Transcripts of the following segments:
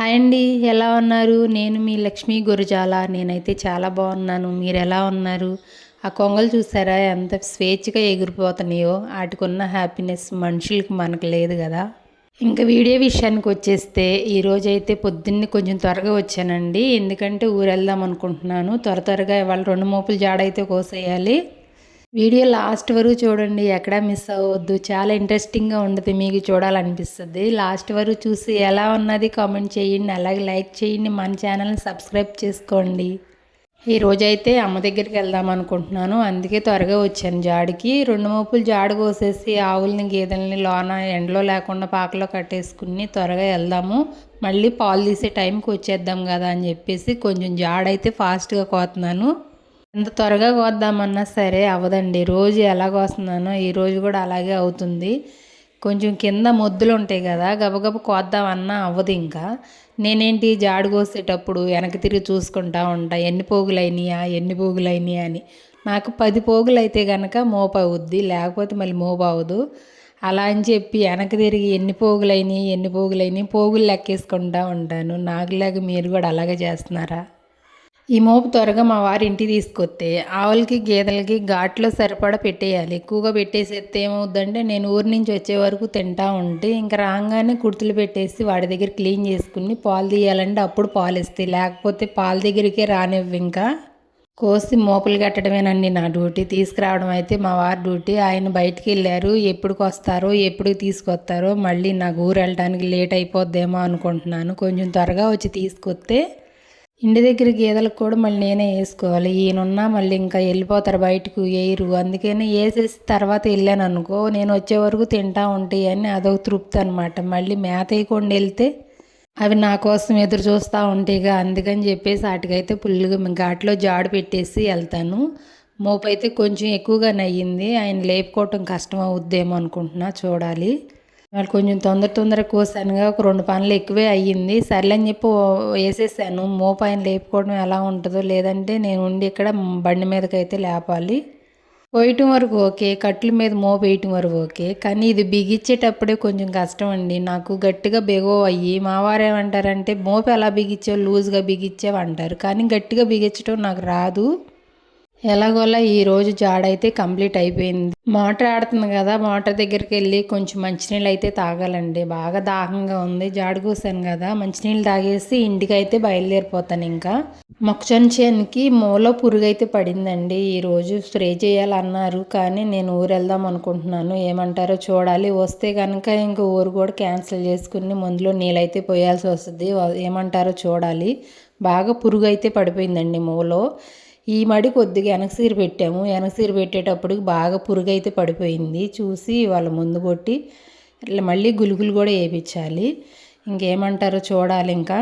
Hi అండి ఎలా ఉన్నారు? నేను మీ లక్ష్మీ గురజాల. నేనైతే చాలా బాగున్నాను. మీరు ఎలా ఉన్నారు? ఆ కొంగలు చూసారా? ఎంత స్వేచ్ఛగా ఎగిరిపోతున్నాయో. వాటికున్న హ్యాపీనెస్ మనుషులకి మనకు లేదు కదా. ఇంకా వీడియో విషయానికి వచ్చేస్తే ఈరోజైతే పొద్దున్నే కొంచెం త్వరగా వచ్చానండి. ఎందుకంటే ఊరు వెళ్దాం అనుకుంటున్నాను. త్వర త్వరగా ఇవాళ రెండు మోపులు జాడైతే కోసేయాలి. వీడియో లాస్ట్ వరకు చూడండి ఎక్కడా మిస్ అవ్వద్దు. చాలా ఇంట్రెస్టింగ్గా ఉంటుంది మీకు చూడాలనిపిస్తుంది. లాస్ట్ వరకు చూసి ఎలా ఉన్నది కామెంట్ చేయండి అలాగే లైక్ చేయండి మన ఛానల్ని సబ్స్క్రైబ్ చేసుకోండి. ఈ రోజైతే అమ్మ దగ్గరికి వెళ్దాం అనుకుంటున్నాను. అందుకే త్వరగా వచ్చాను జాడికి. రెండు మోపులు జాడు కోసేసి ఆవుల్ని గేదెల్ని లోన ఎండలో లేకుండా పాకలో కట్టేసుకుని త్వరగా వెళ్దాము. మళ్ళీ పాలు తీసే టైంకి వచ్చేద్దాం కదా అని చెప్పేసి కొంచెం జాడైతే ఫాస్ట్గా కోతున్నాను. ఎంత త్వరగా కోద్దామన్నా సరే అవ్వదండి. రోజు ఎలా కోస్తున్నానో ఈరోజు కూడా అలాగే అవుతుంది. కొంచెం కింద మొద్దులు ఉంటాయి కదా గబగబ కోద్దామన్నా అవ్వదు ఇంకా. నేనేంటి జాడు కోసేటప్పుడు వెనక తిరిగి చూసుకుంటా ఉంటా ఎన్ని పోగులైనాయా ఎన్ని పోగులైనాయా అని. నాకు పది పోగులు అయితే కనుక మోపు అవుద్ది లేకపోతే మళ్ళీ మోపు అవ్వదు. అలా అని చెప్పి వెనక తిరిగి ఎన్ని పోగులైనాయి ఎన్ని పోగులైనాయి పోగులు లెక్కేసుకుంటా ఉంటాను. నాకు లేక మీరు కూడా అలాగే చేస్తున్నారా? ఈ మోపు త్వరగా మా వారి ఇంటికి తీసుకొస్తే ఆవులకి గేదెలకి ఘాట్లో సరిపడా పెట్టేయాలి. ఎక్కువగా పెట్టేసేస్తే ఏమవుద్దంటే నేను ఊరి నుంచి వచ్చే వరకు తింటా ఉంటే ఇంకా రాగానే కుర్తులు పెట్టేసి వాడి దగ్గర క్లీన్ చేసుకుని పాలు తీయాలంటే అప్పుడు పాలు ఇస్తాయి లేకపోతే పాల దగ్గరికే రానివ్వు ఇంకా. కోసి మోపులు కట్టడమేనండి నా డ్యూటీ. తీసుకురావడం అయితే మా వారి డ్యూటీ. ఆయన బయటికి వెళ్ళారు. ఎప్పుడుకి వస్తారో ఎప్పుడు తీసుకొస్తారో మళ్ళీ నాకు ఊరు వెళ్ళడానికి లేట్ అయిపోద్దేమో అనుకుంటున్నాను. కొంచెం త్వరగా వచ్చి తీసుకొస్తే ఇంటి దగ్గర గేదెలకు కూడా మళ్ళీ నేనే వేసుకోవాలి. ఈయనున్నా మళ్ళీ ఇంకా వెళ్ళిపోతారు బయటకు వేయరు అందుకని వేసేసి తర్వాత వెళ్ళాను అనుకో నేను వచ్చే వరకు తింటా ఉంటాయి అని అదొక తృప్తి అనమాట మళ్ళీ మేత వేయకుండా వెళ్తే అవి నా కోసం ఎదురు చూస్తూ ఉంటాయిగా. అందుకని చెప్పేసి వాటికైతే పుల్లుగా ఘాట్లో జాడు పెట్టేసి వెళ్తాను. మోపు అయితే కొంచెం ఎక్కువగానే అయ్యింది ఆయన లేపుకోవటం కష్టం అవుద్దేమో అనుకుంటున్నా చూడాలి. వాళ్ళు కొంచెం తొందర తొందర కోసానుగా ఒక రెండు పనులు ఎక్కువే అయ్యింది. సర్లేని చెప్పి వేసేసాను. మోపాయన లేపుకోవడం ఎలా ఉంటుందో లేదంటే నేను ఉండి ఇక్కడ బండి మీదకైతే లేపాలి. పోయటం వరకు ఓకే కట్ల మీద మోపు వేయటం వరకు ఓకే కానీ ఇది బిగించేటప్పుడే కొంచెం కష్టం అండి. నాకు గట్టిగా బెగో అయ్యి మా వారు ఏమంటారంటే మోపు ఎలా బిగించావు లూజ్గా బిగించావు అంటారు. కానీ గట్టిగా బిగించడం నాకు రాదు. ఎలాగోలా ఈరోజు జాడైతే కంప్లీట్ అయిపోయింది. మోటార్ ఆడుతుంది కదా మోటార్ దగ్గరికి వెళ్ళి కొంచెం మంచినీళ్ళు అయితే తాగాలండి. బాగా దాహంగా ఉంది. జాడు కూసాను కదా మంచినీళ్ళు తాగేసి ఇంటికి అయితే బయలుదేరిపోతాను ఇంకా. మొక్కచని మూల పురుగు అయితే పడిందండి ఈరోజు స్ప్రే చేయాలన్నారు కానీ నేను ఊరు వెళ్దాం అనుకుంటున్నాను. ఏమంటారో చూడాలి. వస్తే కనుక ఇంకా ఊరు కూడా క్యాన్సిల్ చేసుకుని మందులో నీళ్ళైతే పోయాల్సి వస్తుంది. ఏమంటారో చూడాలి. బాగా పురుగు అయితే పడిపోయిందండి మూలో. ఈ మడి కొద్దిగా వెనకసీరు పెట్టాము. వెనకసీరు పెట్టేటప్పుడు బాగా పురుగు అయితే పడిపోయింది. చూసి వాళ్ళ ముందు కొట్టి ఇట్లా మళ్ళీ గులుగులు కూడా వేయించాలి ఇంకేమంటారో చూడాలి ఇంకా.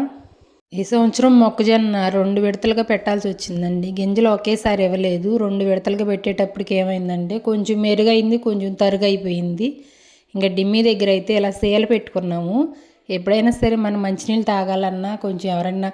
ఈ సంవత్సరం మొక్కజొన్న రెండు విడతలుగా పెట్టాల్సి వచ్చిందండి. గింజలు ఒకేసారి ఇవ్వలేదు. రెండు విడతలుగా పెట్టేటప్పటికి ఏమైందంటే కొంచెం మెరుగైంది కొంచెం తరుగైపోయింది. ఇంకా డిమ్మి దగ్గర అయితే ఇలా సేల పెట్టుకున్నాము. ఎప్పుడైనా సరే మనం మంచినీళ్ళు తాగాలన్నా కొంచెం ఎవరన్నా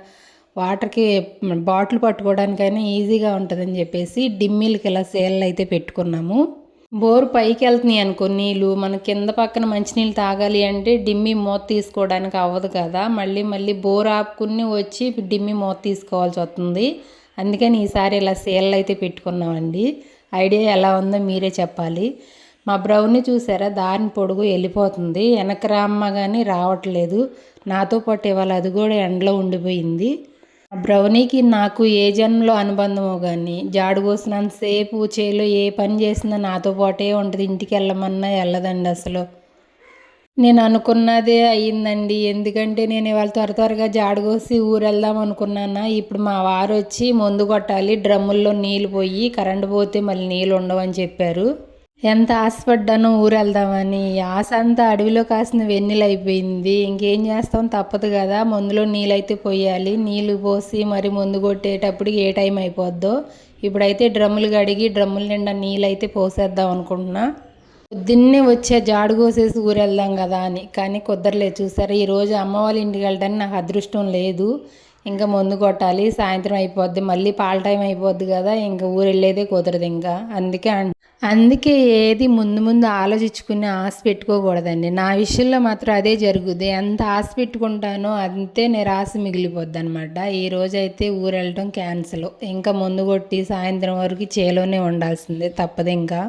వాటర్కి బాటిల్ పట్టుకోవడానికైనా ఈజీగా ఉంటుందని చెప్పేసి డిమ్మీలకి ఇలా సేల్లు అయితే పెట్టుకున్నాము. బోర్ పైకి వెళ్తున్నాయి అనుకో నీళ్ళు మన కింద పక్కన మంచినీళ్ళు తాగాలి అంటే డిమ్మి మూత తీసుకోవడానికి అవ్వదు కదా. మళ్ళీ మళ్ళీ బోర్ ఆపుకుని వచ్చి డిమ్మి మూత తీసుకోవాల్సి వస్తుంది. అందుకని ఈసారి ఇలా సేల్ అయితే పెట్టుకున్నామండి. ఐడియా ఎలా ఉందో మీరే చెప్పాలి. మా బ్రౌన్ని చూసారా? దారిని పొడుగు వెళ్ళిపోతుంది. వెనక రామ్మ కానీ రావట్లేదు. నాతో పాటు ఇవాళ అది కూడా ఎండలో ఉండిపోయింది. బ్రౌనీకి నాకు ఏ జన్మలో అనుబంధమో కానీ జాడు పోసినంతసేపు చేలో ఏ పని చేసినా నాతో పాటే ఉంటుంది. ఇంటికి వెళ్ళమన్నా వెళ్ళదండి అసలు. నేను అనుకున్నదే అయ్యిందండి. ఎందుకంటే నేను ఇవాళ త్వర త్వరగా జాడుగోసి ఊరు వెళ్దాం అనుకున్నాను. ఇప్పుడు మా వారు వచ్చి మందు కొట్టాలి డ్రమ్ముల్లో నీళ్ళు పోయి కరెంటు పోతే మళ్ళీ నీళ్ళు ఉండవని చెప్పారు. ఎంత ఆశపడ్డానో ఊరు వెళ్దామని ఆశ అంతా అడవిలో కాసిన వెన్నెలైపోయింది అయిపోయింది. ఇంకేం చేస్తాం తప్పదు కదా. మందులో నీళ్ళైతే పోయాలి. నీళ్ళు పోసి మరి మందు కొట్టేటప్పుడు ఏ టైం అయిపోద్దో. ఇప్పుడైతే డ్రమ్ములు కడిగి డ్రమ్ముల నిండా నీళ్ళైతే పోసేద్దాం అనుకుంటున్నా. పొద్దున్నే వచ్చే జాడు కోసేసి ఊరు వెళ్దాం కదా అని. కానీ కుదరలేదు చూసారా? ఈరోజు అమ్మ వాళ్ళ ఇంటికి వెళ్ళడానికి నాకు అదృష్టం లేదు. ఇంకా మందు కొట్టాలి. సాయంత్రం అయిపోద్ది. మళ్ళీ పాల టైం అయిపోద్ది కదా. ఇంకా ఊరు వెళ్ళేదే కుదరదు ఇంకా. అందుకే అందుకే ఏది ముందు ముందు ఆలోచించుకుని ఆశ పెట్టుకోకూడదండి. నా విషయంలో మాత్రం అదే జరుగుద్ది. ఎంత ఆశ పెట్టుకుంటానో అంతే నిరాశ మిగిలిపోద్ది అనమాట ఈ రోజు అయితే ఊరు వెళ్ళటం క్యాన్సిల్. ఇంకా ముందు కొట్టి సాయంత్రం వరకు చేలోనే ఉండాల్సిందే తప్పదు ఇంకా.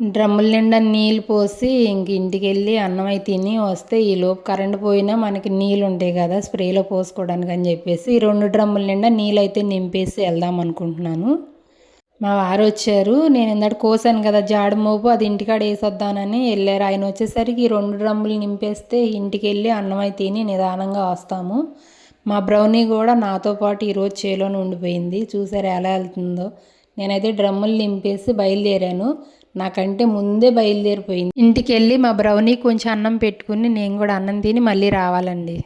డ్రమ్ముల నిండా నీళ్ళు పోసి ఇంక ఇంటికి వెళ్ళి అన్నం అయి తిని వస్తే ఈ లోపు కరెంట్ పోయినా మనకి నీళ్ళు ఉంటాయి కదా స్ప్రేలో పోసుకోవడానికి అని చెప్పేసి ఈ రెండు డ్రమ్ముల నిండా నీళ్ళు అయితే నింపేసి వెళ్దాం అనుకుంటున్నాను. మా వారు వచ్చారు. నేను ఇందాక కోసాను కదా జాడ మోపు అది ఇంటికాడ వేసొద్దానని వెళ్ళారు. ఆయన వచ్చేసరికి ఈ రెండు డ్రమ్ములు నింపేస్తే ఇంటికి వెళ్ళి అన్నం అయి తిని నిదానంగా వస్తాము. మా బ్రౌనీ కూడా నాతో పాటు ఈరోజు చేలోనే ఉండిపోయింది. చూసారు ఎలా వెళ్తుందో. నేనైతే డ్రమ్ములు నింపేసి బయలుదేరాను. నాకంటే ముందే బయలుదేరిపోయింది. ఇంటికి వెళ్ళి మా బ్రౌనీ కొంచెం అన్నం పెట్టుకుని నేను కూడా అన్నం తిని మళ్ళీ రావాలండి.